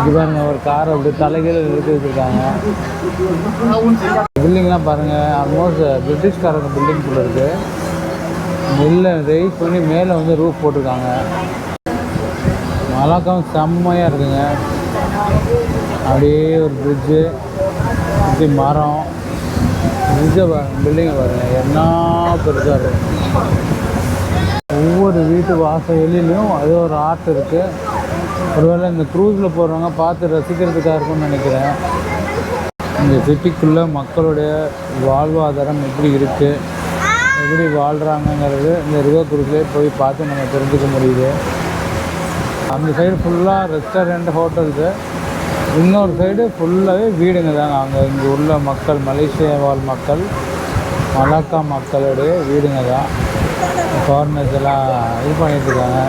இது பாருங்க ஒரு கார் அப்படி தலைகீழ நிறுத்தி வச்சுருக்காங்க. பில்டிங்லாம் பாருங்கள் ஆல்மோஸ்ட் பிரிட்டிஷ்காரங்க பில்டிங் போல இருக்குது நெல்லை ரைஸ் பண்ணி மேலே வந்து ரூஃப் போட்டிருக்காங்க. மலாக்கம் செம்மையாக இருக்குங்க. அப்படியே ஒரு பிரிட்ஜு சுற்றி மரம். பிரிட்ஜை பாருங்க பில்டிங்கை பாருங்க என்ன பெருசாக இருக்கு. வீட்டு வாசல் வெளியிலையும் அது ஒரு ஆர்ட் இருக்குது ஒருவேளை இந்த க்ரூஸில் போகிறவங்க பார்த்து ரசிக்கிறதுக்காக இருக்கும்னு நினைக்கிறேன். இந்த சிட்டிக்குள்ளே மக்களுடைய வாழ்வாதாரம் எப்படி இருக்குது எப்படி வாழ்கிறாங்கங்கிறது இந்த ரிவர் குரூஸ்லேயே போய் பார்த்து நம்ம தெரிஞ்சுக்க முடியுது. அந்த சைடு ஃபுல்லாக ரெஸ்டாரண்ட் ஹோட்டல்ஸு இன்னொரு சைடு ஃபுல்லாகவே வீடுங்க தாங்க. அங்கே இங்கே உள்ள மக்கள் மலேசியா வாழ் மக்கள் மலாக்கா மக்களுடைய வீடுங்க தான். ஃபாரினர்ஸ் எல்லாம் இது பண்ணிட்டு இருக்காங்க.